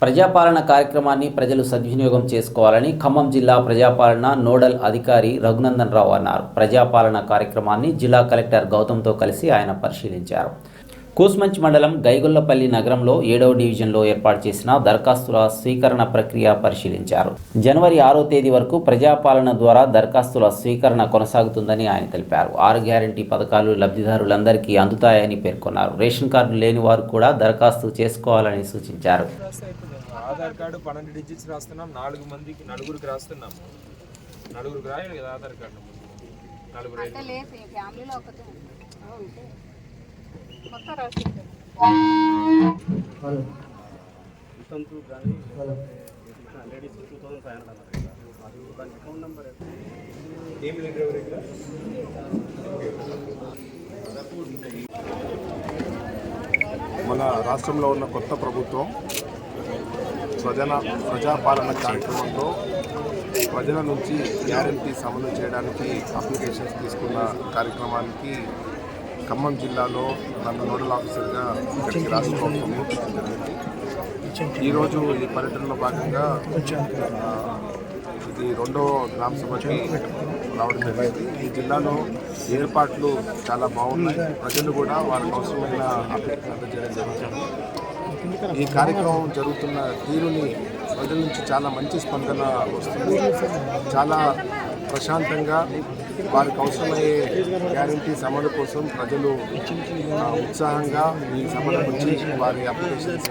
ప్రజాపాలన కార్యక్రమాన్ని ప్రజలు సద్వినియోగం చేసుకోవాలని ఖమ్మం జిల్లా ప్రజాపాలన నోడల్ అధికారి రఘునందన్ రావు అన్నారు. ప్రజాపాలన కార్యక్రమాన్ని జిల్లా కలెక్టర్ గౌతమ్తో కలిసి ఆయన పరిశీలించారు. కూస్మంచ్ మండలం గైగొల్లపల్లి నగరంలో ఏడవ డివిజన్లో ఏర్పాటు చేసిన దరఖాస్తుల స్వీకరణ ప్రక్రియ పరిశీలించారు. జనవరి ఆరో తేదీ వరకు ప్రజాపాలన ద్వారా దరఖాస్తుల స్వీకరణ కొనసాగుతుందని ఆయన తెలిపారు. ఆరు గ్యారంటీ పథకాలు లబ్ధిదారులందరికీ అందుతాయని పేర్కొన్నారు. రేషన్ కార్డు లేని వారు కూడా దరఖాస్తు చేసుకోవాలని సూచించారు. ఆధార్ కార్డు పన్నెండు డిజిట్స్ రాస్తున్నాం. నాలుగు మందికి నలుగురికి రాస్తున్నాము నలుగురికి రాయాలి కదా ఆధార్ కార్డు. నలుగురు అంటే లేదు ఈ మన రాష్ట్రంలో ఉన్న కొత్త ప్రభుత్వం ప్రజల ప్రజాపాలన కార్యక్రమంలో ప్రజల నుంచి గ్యారంటీ అమలు చేయడానికి అప్లికేషన్స్ తీసుకున్న కార్యక్రమానికి ఖమ్మం జిల్లాలో నన్ను నోడల్ ఆఫీసర్గా ఇక్కడికి రాష్ట్ర ప్రభుత్వం ఈరోజు ఈ పర్యటనలో భాగంగా ఇది రెండో గ్రామ సభకి రావడం జరిగింది. ఈ జిల్లాలో ఏర్పాట్లు చాలా బాగున్నాయి. ప్రజలు కూడా వారికి అవసరమైన అందజేయడం జరుగుతుంది. ఈ కార్యక్రమం జరుగుతున్న తీరుని ప్రజల నుంచి చాలా మంచి స్పందన వస్తుంది. చాలా ప్రశాంతంగా వారికి అవసరమయ్యే గ్యారంటీ అమలు కోసం ప్రజలు ఉత్సాహంగా ఈ సభలకు వచ్చి వారి అప్లికేషన్స్